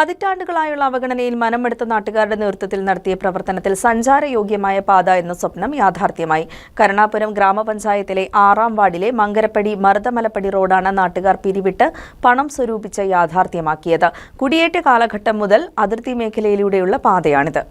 പതിറ്റാണ്ടുകളായുള്ള അവഗണനയിൽ മനമെടുത്ത നാട്ടുകാരുടെ നേതൃത്വത്തിൽ നടത്തിയ പ്രവർത്തനത്തിൽ സഞ്ചാരയോഗ്യമായ പാത എന്ന സ്വപ്നം യാഥാർത്ഥ്യമായി. കരുണാപുരം ഗ്രാമപഞ്ചായത്തിലെ ആറാം വാർഡിലെ മങ്കരപ്പടി മറുതമലപ്പടി റോഡാണ് നാട്ടുകാർ പിരിവിട്ട് പണം സ്വരൂപിച്ച് യാഥാർത്ഥ്യമാക്കിയത്. കുടിയേറ്റ കാലഘട്ടം മുതൽ അതിർത്തി മേഖലയിലൂടെയുള്ള പാതയാണിത്.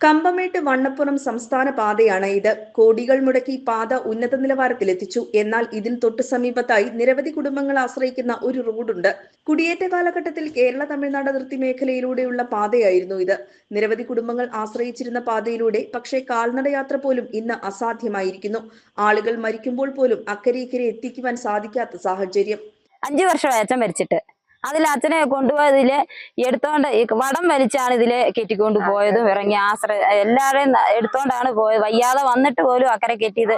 കമ്പമേട്ട് വണ്ണപ്പുറം സംസ്ഥാന പാതയാണ് ഇത്. കോടികൾ മുടക്കി പാത ഉന്നത നിലവാരത്തിലെത്തിച്ചു. എന്നാൽ ഇതിന് തൊട്ടു സമീപത്തായി നിരവധി കുടുംബങ്ങൾ ആശ്രയിക്കുന്ന ഒരു റോഡുണ്ട്. കുടിയേറ്റ കാലഘട്ടത്തിൽ കേരള തമിഴ്നാട് അതിർത്തി മേഖലയിലൂടെയുള്ള പാതയായിരുന്നു ഇത്. നിരവധി കുടുംബങ്ങൾ ആശ്രയിച്ചിരുന്ന പാതയിലൂടെ പക്ഷേ കാൽനടയാത്ര പോലും ഇന്ന് അസാധ്യമായിരിക്കുന്നു. ആളുകൾ മരിക്കുമ്പോൾ പോലും അക്കരെ ഇക്കരെ എത്തിക്കുവാൻ സാധിക്കാത്ത സാഹചര്യം. അഞ്ചു വർഷമായി മരിച്ചിട്ട്. അതിൽ അച്ഛനെ കൊണ്ടുപോയതിൽ എടുത്തോണ്ട് വടം വലിച്ചാണ് ഇതിലെ കെട്ടിക്കൊണ്ട് പോയതും ഇറങ്ങി ആശ്രയ എല്ലാവരെയും എടുത്തോണ്ടാണ് പോയത്. വയ്യാതെ വന്നിട്ട് പോലും അക്കരെ കെട്ടിയത്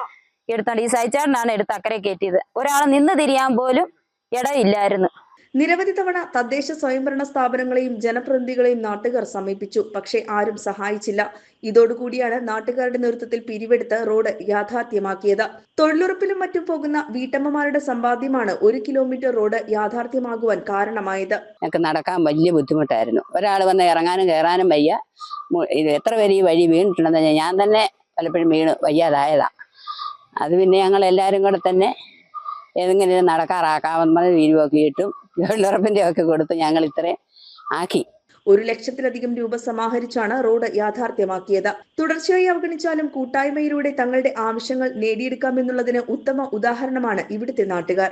എടുത്തോണ്ട് ഈ സൈച്ചാടിനാണ് എടുത്ത് അക്കരെ കെട്ടിയത്. ഒരാൾ നിന്ന് തിരിയാൻ പോലും ഇടയില്ലായിരുന്നു നിരവധി തവണ തദ്ദേശ സ്വയംഭരണ സ്ഥാപനങ്ങളെയും ജനപ്രതിനിധികളെയും നാട്ടുകാർ സമീപിച്ചു. പക്ഷേ ആരും സഹായിച്ചില്ല. ഇതോടുകൂടിയാണ് നാട്ടുകാരുടെ നേതൃത്വത്തിൽ പിരിവെടുത്ത് റോഡ് യാഥാർത്ഥ്യമാക്കിയത്. തൊഴിലുറപ്പിലും മറ്റും പോകുന്ന വീട്ടമ്മമാരുടെ സമ്പാദ്യമാണ് ഒരു കിലോമീറ്റർ റോഡ് യാഥാർത്ഥ്യമാകുവാൻ കാരണമായത്. ഞങ്ങൾക്ക് നടക്കാൻ വലിയ ബുദ്ധിമുട്ടായിരുന്നു. ഒരാൾ വന്ന് ഇറങ്ങാനും കയറാനും വയ്യ. ഇത് എത്ര പേര് ഈ വഴി വീണിട്ടുണ്ടെന്ന് ഞാൻ തന്നെ പലപ്പോഴും വീണ് വയ്യാതായതാ. അത് പിന്നെ ഞങ്ങൾ എല്ലാവരും കൂടെ തന്നെ ഏതെങ്കിലും നടക്കാറാക്കാമെന്ന് പറഞ്ഞ് ഇട്ടും തൊഴിലുറപ്പിന്റെ ഒക്കെ കൊടുത്ത് ഞങ്ങൾ ഇത്രയും ആക്കി. ഒരു ലക്ഷത്തിലധികം രൂപ സമാഹരിച്ചാണ് റോഡ് യാഥാർത്ഥ്യമാക്കിയത്. തുടർച്ചയായി അവഗണിച്ചാലും കൂട്ടായ്മയിലൂടെ തങ്ങളുടെ ആവശ്യങ്ങൾ നേടിയെടുക്കാമെന്നുള്ളതിന് ഉത്തമ ഉദാഹരണമാണ് ഇവിടുത്തെ നാട്ടുകാർ.